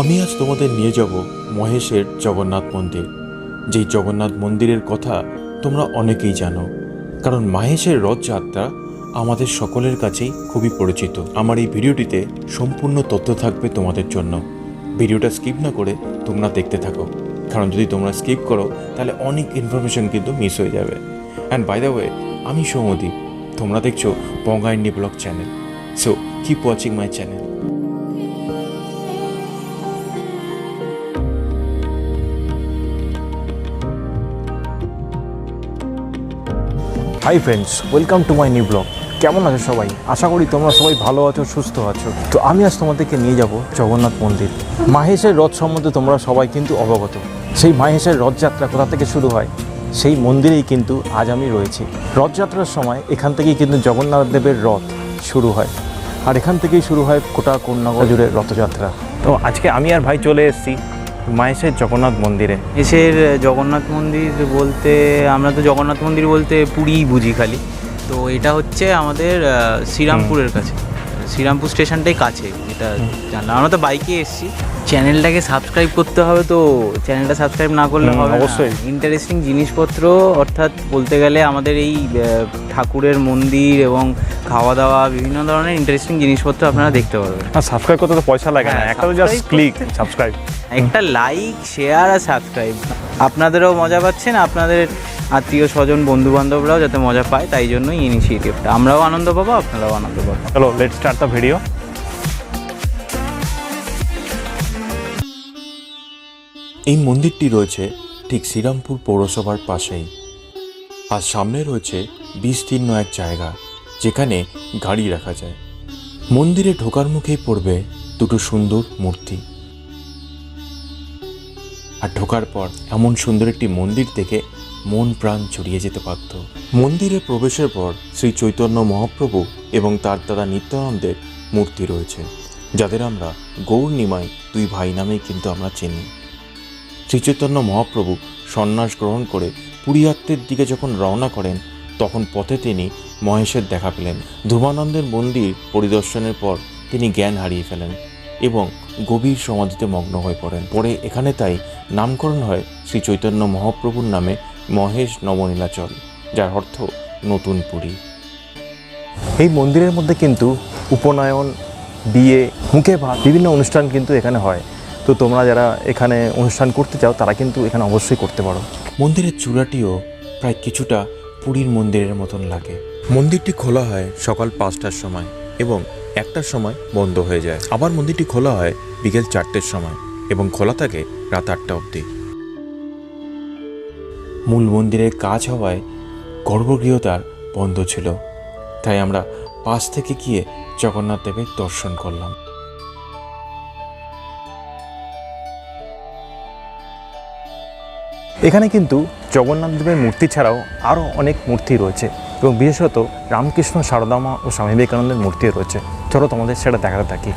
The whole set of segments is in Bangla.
আমি আজ তোমাদের নিয়ে যাব মহেশের জগন্নাথ মন্দির। যেই জগন্নাথ মন্দিরের কথা তোমরা অনেকেই জানো, কারণ মহেশের রথযাত্রা আমাদের সকলের কাছেই খুবই পরিচিত। আমার এই ভিডিওটিতে সম্পূর্ণ তথ্য থাকবে তোমাদের জন্য। ভিডিওটা স্কিপ না করে তোমরা দেখতে থাকো, কারণ যদি তোমরা স্কিপ করো, তাহলে অনেক ইনফরমেশন কিন্তু মিস হয়ে যাবে। অ্যান্ড বাই দ্য ওয়ে আমি সৌমদীপ তোমরা দেখছ Banga indie blog channel so keep watching my channel hi friends welcome to my new blog কেমন আছো সবাই? আশা করি তোমরা সবাই ভালো আছো, সুস্থ আছো। তো আমি আজ তোমাদেরকে নিয়ে যাব জগন্নাথ মন্দির। মাহেশের রথ সম্বন্ধে তোমরা সবাই কিন্তু অবগত। সেই মাহেশের রথযাত্রা কোথা থেকে শুরু হয়, সেই মন্দিরেই কিন্তু আজ আমি রয়েছি। রথযাত্রার সময় এখান থেকেই কিন্তু জগন্নাথ দেবের রথ শুরু হয়। আর এখান থেকেই শুরু হয় গোটা কন্যাগর জুড়ে রথযাত্রা। তো আজকে আমি আর ভাই চলে এসেছি। মাহেশের জগন্নাথ মন্দিরে। এসের জগন্নাথ মন্দির বলতে আমরা তো জগন্নাথ মন্দির বলতে পুরীই বুঝি খালি। তো এটা হচ্ছে আমাদের শ্রীরামপুরের কাছে। শ্রীরামপুর স্টেশনটাই কাছে এটা জানলাম। আমরা তো বাইকে এসেছি। চ্যানেলটাকে সাবস্ক্রাইব করতে হবে তো চ্যানেলটা সাবস্ক্রাইব না করলে হবে অবশ্যই। ইন্টারেস্টিং জিনিসপত্র অর্থাৎ বলতে গেলে আমাদের এই ঠাকুরের মন্দির এবং খাওয়া দাওয়া বিভিন্ন ধরনের ইন্টারেস্টিং জিনিসপত্র আপনারা দেখতে পারবেন। আর সাবস্ক্রাইব করতে তো পয়সা লাগে না। হ্যাঁ, একটা তো জাস্ট ক্লিক সাবস্ক্রাইব একটা লাইক শেয়ার আর সাবস্ক্রাইব আপনাদেরও মজা পাচ্ছেন আপনাদের আত্মীয় স্বজন বন্ধু বান্ধবরাও যাতে মজা পায় তাই জন্যই ইনিশিয়েটিভটা আমরাও আনন্দ পাবো আপনারাও আনন্দ পাবো চলো লেট স্টার্ট দ্য ভিডিও এই মন্দিরটি রয়েছে ঠিক শ্রীরামপুর পৌরসভার পাশেই। আর সামনে রয়েছে বিস্তীর্ণ এক জায়গা, যেখানে গাড়ি রাখা যায়। মন্দিরে ঢোকার মুখেই পড়বে দুটো সুন্দর মূর্তি। আর ঢোকার পর এমন সুন্দর একটি মন্দির দেখে মন প্রাণ জুড়িয়ে যেতে পারত মন্দিরে প্রবেশের পর শ্রী চৈতন্য মহাপ্রভু এবং তার দাদা নিত্যানন্দের মূর্তি রয়েছে, যাদের আমরা গৌর নিমাই দুই ভাই নামেই কিন্তু আমরা চিনি। শ্রীচৈতন্য মহাপ্রভু সন্ন্যাস গ্রহণ করে পুরীয়াত্রের দিকে যখন রওনা করেন, তখন পথে তিনি মহেশের দেখা পেলেন। ধ্রুবানন্দের মন্দির পরিদর্শনের পর তিনি জ্ঞান হারিয়ে ফেলেন এবং গভীর সমাধিতে মগ্ন হয়ে পড়েন। পরে এখানে তাই নামকরণ হয় শ্রী চৈতন্য মহাপ্রভুর নামে মহেশ নবনীলাচল, যার অর্থ নতুন পুরী। এই মন্দিরের মধ্যে কিন্তু উপনয়ন, বিয়ে, মুখে ভাত, বিভিন্ন অনুষ্ঠান কিন্তু এখানে হয়। তো তোমরা যারা এখানে অনুষ্ঠান করতে চাও তারা কিন্তু এখানে অবশ্যই করতে পারো। মন্দিরের চূড়াটিও প্রায় কিছুটা পুরীর মন্দিরের মতন লাগে। মন্দিরটি খোলা হয় সকাল পাঁচটার সময় এবং একটার সময় বন্ধ হয়ে যায়। আবার মন্দিরটি খোলা হয় বিকেল চারটের সময় এবং খোলা থাকে রাত আটটা অবধি। মূল মন্দিরের কাজ হওয়ায় গর্ভগৃহতার বন্ধ ছিল। তাই আমরা পাশ থেকে গিয়ে জগন্নাথ দেবের দর্শন করলাম। এখানে কিন্তু জগন্নাথ দেবের মূর্তি ছাড়াও আরও অনেক মূর্তি রয়েছে এবং বিশেষত রামকৃষ্ণ সারদামা ও স্বামী বিবেকানন্দের মূর্তি রয়েছে। চলো তোমাদের সেটা দেখাতে থাকি।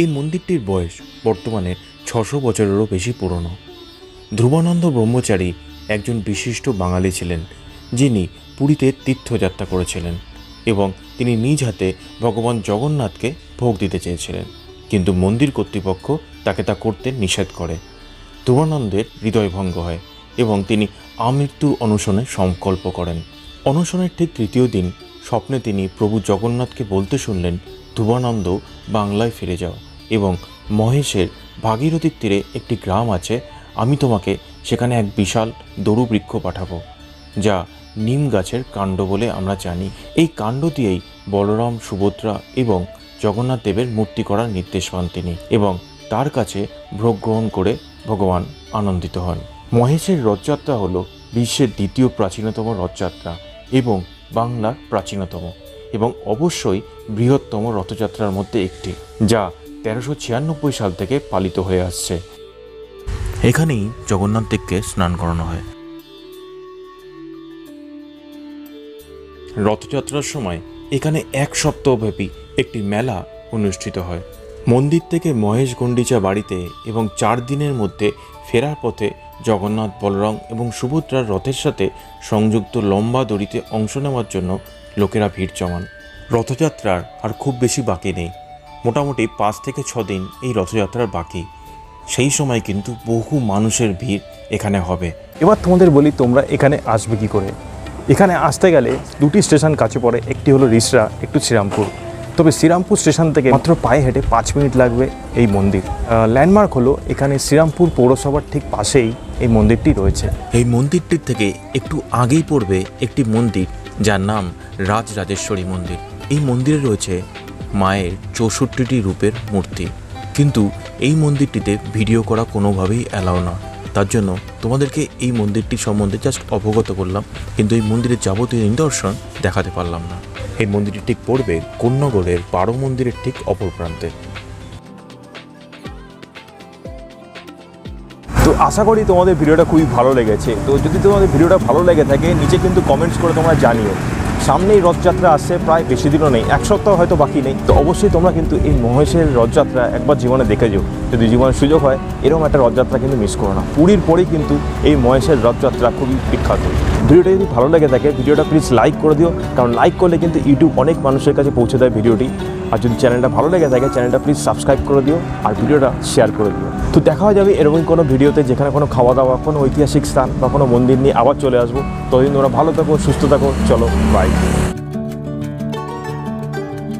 এই মন্দিরটির বয়স বর্তমানে ছশো বছরেরও বেশি পুরনো। ধ্রুবানন্দ ব্রহ্মচারী একজন বিশিষ্ট বাঙালি ছিলেন, যিনি পুরীতে তীর্থযাত্রা করেছিলেন এবং তিনি নিজ হাতে ভগবান জগন্নাথকে ভোগ দিতে চেয়েছিলেন। কিন্তু মন্দির কর্তৃপক্ষ তাকে তা করতে নিষেধ করে। ধ্রুবানন্দের হৃদয়ভঙ্গ হয় এবং তিনি আমৃত্যু অনুশনে সংকল্প করেন। অনশনের ঠিক তৃতীয় দিন স্বপ্নে তিনি প্রভু জগন্নাথকে বলতে শুনলেন ধুবানন্দ বাংলায় ফিরে যাও এবং মহেশের ভাগীরথীর তীরে একটি গ্রাম আছে, আমি তোমাকে সেখানে এক বিশাল দরু বৃক্ষ পাঠাবো, যা নিম গাছের কাণ্ড বলে আমরা জানি। এই কাণ্ড দিয়েই বলরাম, সুভদ্রা এবং জগন্নাথ দেবের মূর্তি করার নির্দেশ পান তিনি এবং তার কাছে ভোগ গ্রহণ করে ভগবান আনন্দিত হন। মহেশের রথযাত্রা হল বিশ্বের দ্বিতীয় প্রাচীনতম রথযাত্রা এবং বাংলার প্রাচীনতম এবং অবশ্যই বৃহত্তম রথযাত্রার মধ্যে একটি, যা তেরোশো ছিয়ানব্বই সাল থেকে পালিত হয়ে আসছে। এখানেই জগন্নাথ দেবকে স্নান করানো হয়। রথযাত্রার সময় এখানে এক সপ্তাহব্যাপী একটি মেলা অনুষ্ঠিত হয়। মন্দির থেকে মহেশ গণ্ডিচা বাড়িতে এবং চার দিনের মধ্যে ফেরার পথে জগন্নাথ, বলরাম এবং সুভদ্রার রথের সাথে সংযুক্ত লম্বা দড়িতে অংশ নেওয়ার জন্য লোকেরা ভিড় জমান। রথযাত্রার আর খুব বেশি বাকি নেই। মোটামুটি পাঁচ থেকে ছ দিন এই রথযাত্রার বাকি। সেই সময় কিন্তু বহু মানুষের ভিড় এখানে হবে। এবার তোমাদের বলি তোমরা এখানে আসবে কি করে? এখানে আসতে গেলে দুটি স্টেশন কাছে পড়ে একটি হলো রিসরা একটু শ্রীরামপুর। তবে শ্রীরামপুর স্টেশন থেকে মাত্র পায়ে হেঁটে পাঁচ মিনিট লাগবে এই মন্দির। ল্যান্ডমার্ক হলো এখানে শ্রীরামপুর পৌরসভার ঠিক পাশেই এই মন্দিরটি রয়েছে। এই মন্দিরটির থেকে একটু আগেই পড়বে একটি মন্দির যার নাম রাজরাজেশ্বরী মন্দির। এই মন্দিরে রয়েছে মায়ের চৌষট্টিটি রূপের মূর্তি। কিন্তু এই মন্দিরটিতে ভিডিও করা কোনোভাবেই অ্যালাও না। তার জন্য তোমাদেরকে এই মন্দিরটি সম্বন্ধে জাস্ট অবগত করলাম, কিন্তু এই মন্দিরের যাবতীয় নিদর্শন দেখাতে পারলাম না। এই মন্দিরটি ঠিক পড়বে কোন্নগরের বারো মন্দিরের ঠিক অপর প্রান্তে। তো আশা করি তোমাদের ভিডিওটা খুবই ভালো লেগেছে। তো যদি তোমাদের ভিডিওটা ভালো লেগে থাকে, নিচে কিন্তু কমেন্টস করে তোমরা জানিও। সামনেই রথযাত্রা আসছে, প্রায় বেশি দিনও নেই, এক সপ্তাহ হয়তো বাকি নেই। তো অবশ্যই তোমরা কিন্তু এই মহেশের রথযাত্রা একবার জীবনে দেখে যেও। যদি জীবনে সুযোগ হয়, এরকম একটা রথযাত্রা কিন্তু মিস করো না। পুরীর পরেই কিন্তু এই মহেশের রথযাত্রা খুবই বিখ্যাত। ভিডিওটা যদি ভালো লেগে থাকে, ভিডিওটা প্লিজ লাইক করে দিও। কারণ লাইক করলে কিন্তু ইউটিউব অনেক মানুষের কাছে পৌঁছে দেয় ভিডিওটি। আর যদি চ্যানেলটা ভালো লেগে থাকে চ্যানেলটা প্লিজ সাবস্ক্রাইব করে দিও আর ভিডিওটা শেয়ার করে দিও। তো দেখা যাবে এরকম কোনো ভিডিওতে যেখানে কোনো খাওয়া দাওয়া, কোনো ঐতিহাসিক স্থান বা কোনো মন্দির নিয়ে আবার চলে আসব। ততদিন ওরা ভালো থাকো, সুস্থ থাকো, চলো বাই